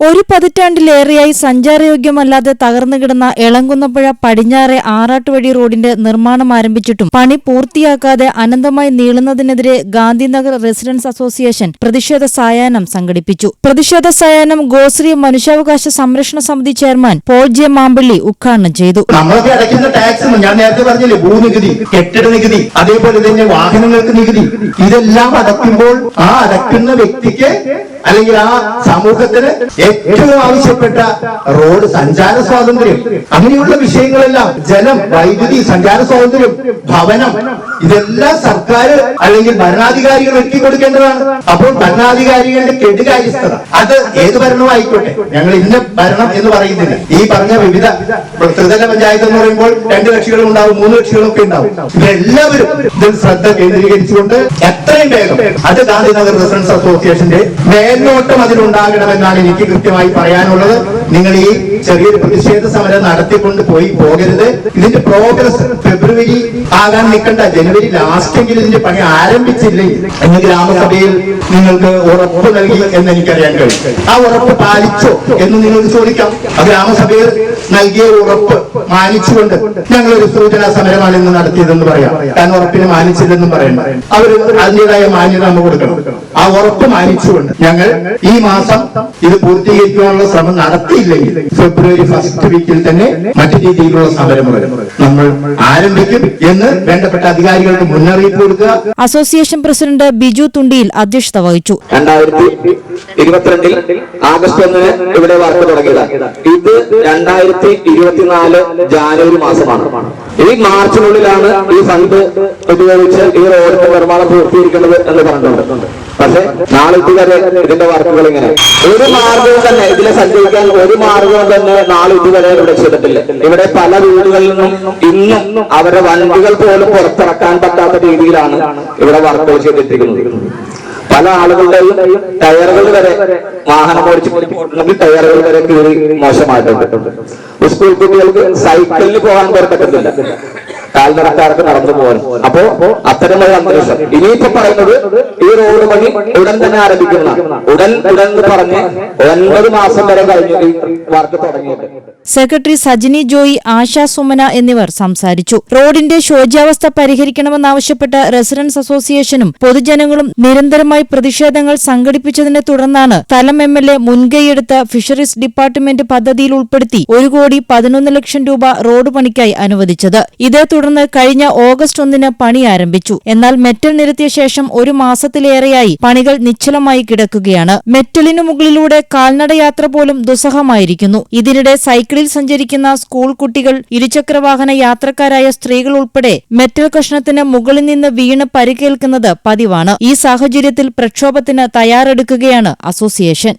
ഒരു പതിറ്റാണ്ടിലേറെയായി സഞ്ചാരയോഗ്യമല്ലാതെ തകർന്നു കിടന്ന എളങ്കുന്നപ്പുഴ പടിഞ്ഞാറെ ആറാട്ടുവഴി റോഡിന്റെ നിർമ്മാണം ആരംഭിച്ചിട്ടും പണി പൂർത്തിയാക്കാതെ അനന്തമായി നീളുന്നതിനെതിരെ ഗാന്ധിനഗർ റെസിഡൻസ് അസോസിയേഷൻ പ്രതിഷേധ സായാഹ്നം സംഘടിപ്പിച്ചു. പ്രതിഷേധ സായാഹ്നം ഗോശ്രീ മനുഷ്യാവകാശ സംരക്ഷണ സമിതി ചെയർമാൻ പോൾ ജെ മാമ്പള്ളി ഉദ്ഘാടനം ചെയ്തു. അടയ്ക്കുന്ന ടാക്സ് ഞാൻ നേരത്തെ പറഞ്ഞില്ലേ ഭൂനികുതി കെട്ടിട നികുതി അതേപോലെ തന്നെ വാഹനങ്ങൾക്ക് നികുതി ഇതെല്ലാം അടയ്ക്കുമ്പോൾ ആ അടയ്ക്കുന്ന വ്യക്തിക്ക് അല്ലെങ്കിൽ ആ സമൂഹത്തിന് ഏറ്റവും ആവശ്യപ്പെട്ട റോഡ് സഞ്ചാര സ്വാതന്ത്ര്യം. അങ്ങനെയുള്ള വിഷയങ്ങളെല്ലാം ജലം വൈദ്യുതി സഞ്ചാര സ്വാതന്ത്ര്യം ഭവനം ഇതെല്ലാം സർക്കാർ അല്ലെങ്കിൽ ഭരണാധികാരികൾ ഒരുക്കി കൊടുക്കേണ്ടതാണ്. അപ്പോൾ ഭരണാധികാരികളുടെ കെടുകാര്യസ്ഥത അത് ഏത് ഭരണമായിക്കോട്ടെ ഞങ്ങൾ ഇന്ന ഭരണം എന്ന് പറയുന്നില്ല. ഈ പറഞ്ഞ വിവിധ ത്രിതല പഞ്ചായത്ത് എന്ന് പറയുമ്പോൾ രണ്ട് കക്ഷികളും ഉണ്ടാവും മൂന്ന് കക്ഷികളും ഒക്കെ ഉണ്ടാവും. ഇതെല്ലാവരും ഇതിൽ ശ്രദ്ധ കേന്ദ്രീകരിച്ചുകൊണ്ട് എത്രയും വേഗം അത് ഗാന്ധിനഗർ റെസിഡൻസ് അസോസിയേഷന്റെ മേൽനോട്ടം അതിലുണ്ടാകണമെന്നാണ് എനിക്ക് കൃത്യമായി പറയാനുള്ളത്. നിങ്ങൾ ഈ ചെറിയൊരു പ്രതിഷേധ സമരം നടത്തിക്കൊണ്ട് പോയി പോകരുത്. ഇതിന്റെ പ്രോഗ്രസ് ഫെബ്രുവരി ആകാൻ നിൽക്കണ്ട. ജനുവരി ലാസ്റ്റെങ്കിലും ഇതിന്റെ പണി ആരംഭിച്ചില്ലേ എന്ന് ഗ്രാമസഭയിൽ നിങ്ങൾക്ക് ഉറപ്പ് നൽകി എന്ന് എനിക്കറിയാൻ കഴിയും. ആ ഉറപ്പ് പാലിച്ചോ എന്ന് നിങ്ങൾക്ക് ചോദിക്കാം. ആ ഗ്രാമസഭയിൽ നൽകിയ ഉറപ്പ് മാനിച്ചുകൊണ്ട് ഞങ്ങൾ ഒരു സൂചനാ സമരമാണ് ഇന്ന് നടത്തിയതെന്ന് പറയാം. കാരണം ഉറപ്പിനെ മാനിച്ചില്ലെന്നും പറയണ്ട അവർ അതിന്റെതായ മാന്യത നമ്മൾ കൊടുക്കണം. ആ ഉറപ്പ് മാനിച്ചുകൊണ്ട് ഞങ്ങൾ ഈ മാസം ഇത് പൂർത്തീകരിക്കാനുള്ള ശ്രമം നടത്തിയില്ലെങ്കിൽ ഫെബ്രുവരി ഫസ്റ്റ് വീക്കിൽ തന്നെ മറ്റു രീതിയിലുള്ള സമരം നമ്മൾ ആരംഭിക്കും എന്ന് വേണ്ടപ്പെട്ട അധികാരികൾക്ക് മുന്നറിയിപ്പ് കൊടുക്കുക. അസോസിയേഷൻ പ്രസിഡന്റ് ബിജു തുണ്ടിയിൽ അധ്യക്ഷത വഹിച്ചു. രണ്ടായിരത്തി ഇരുപത്തിരണ്ടിൽ ആഗസ്റ്റ് ഒന്നിന് ഇവിടെ വർക്ക് തുടങ്ങിയതാണ്. ഇത് രണ്ടായിരത്തി ഇരുപത്തിനാല് ജാനുവരി മാസമാണ്. ഈ മാർച്ചിനുള്ളിലാണ് ഈ ഫണ്ട് ഉപയോഗിച്ച് ഈ റോഡിന്റെ നിർമ്മാണം പൂർത്തീകരിക്കേണ്ടത് എന്ന് പറഞ്ഞിട്ടുണ്ട്. പക്ഷെ നാളെ വരെ ഇതിന്റെ വർക്കുകൾ ഇങ്ങനെ. ഒരു മാർഗവും തന്നെ ഇതിനെ സഞ്ചരിക്കാൻ ഒരു മാർഗവും തന്നെ നാളെ ഇതുവരെ ഇവിടെ ചെയ്തിട്ടില്ല. ഇവിടെ പല വീടുകളിൽ നിന്നും ഇന്നും അവരുടെ വണ്ടികൾ പോലും പുറത്തിറക്കാൻ പറ്റാത്ത രീതിയിലാണ് ഇവിടെ വർക്കുകൾ ചെയ്തിട്ടിരിക്കുന്നത്. പല ആളുകളുടെയും ടയറുകൾ വരെ വാഹനം ഓടിച്ചു പോയി ടയറുകൾ വരെ കീറി മോശമായിട്ടുണ്ട്. സ്കൂൾ കുട്ടികൾക്ക് സൈക്കിളിൽ പോകാൻ പറ്റത്തില്ല. കാൽനടക്കാർക്ക് നടന്നു പോകാൻ. അപ്പോ അത്തരമുള്ള അന്തരീക്ഷം. ഇനിയിപ്പോ പറയുന്നത് ഈ റോഡ് പണി ഉടൻ തന്നെ ആരംഭിക്കുന്ന ഉടൻ ഉടൻ പറഞ്ഞ് ഒൻപത് മാസം വരെ കഴിഞ്ഞു വർക്ക് തുടങ്ങിയിട്ട്. സെക്രട്ടറി സജിനി ജോയി ആശാ സുമന എന്നിവർ സംസാരിച്ചു. റോഡിന്റെ ശോച്യാവസ്ഥ പരിഹരിക്കണമെന്നാവശ്യപ്പെട്ട റെസിഡൻസ് അസോസിയേഷനും പൊതുജനങ്ങളും നിരന്തരമായി പ്രതിഷേധങ്ങൾ സംഘടിപ്പിച്ചതിനെ തുടർന്നാണ് തലം എം എൽ എ മുൻകൈയെടുത്ത ഫിഷറീസ് ഡിപ്പാർട്ട്മെന്റ് പദ്ധതിയിൽ ഉൾപ്പെടുത്തി ഒരു കോടി പതിനൊന്ന് ലക്ഷം രൂപ റോഡ് പണിക്കായി അനുവദിച്ചത്. ഇതേ തുടർന്ന് കഴിഞ്ഞ ഓഗസ്റ്റ് ഒന്നിന് പണി ആരംഭിച്ചു. എന്നാൽ മെറ്റൽ നിരത്തിയ ശേഷം ഒരു മാസത്തിലേറെയായി പണികൾ നിശ്ചലമായി കിടക്കുകയാണ്. മെറ്റലിനു മുകളിലൂടെ കാൽനടയാത്ര പോലും ദുസ്സഹമായിരിക്കുന്നു. ഇതിനിടെ സൈക്കിളിൽ സഞ്ചരിക്കുന്ന സ്കൂൾ കുട്ടികൾ ഇരുചക്രവാഹന യാത്രക്കാരായ സ്ത്രീകൾ ഉൾപ്പെടെ മെറ്റൽ കഷ്ണത്തിന് മുകളിൽ നിന്ന് വീണ് പരിക്കേൽക്കുന്നത് പതിവാണ്. ഈ സാഹചര്യത്തിൽ പ്രക്ഷോഭത്തിന് തയ്യാറെടുക്കുകയാണ് അസോസിയേഷൻ.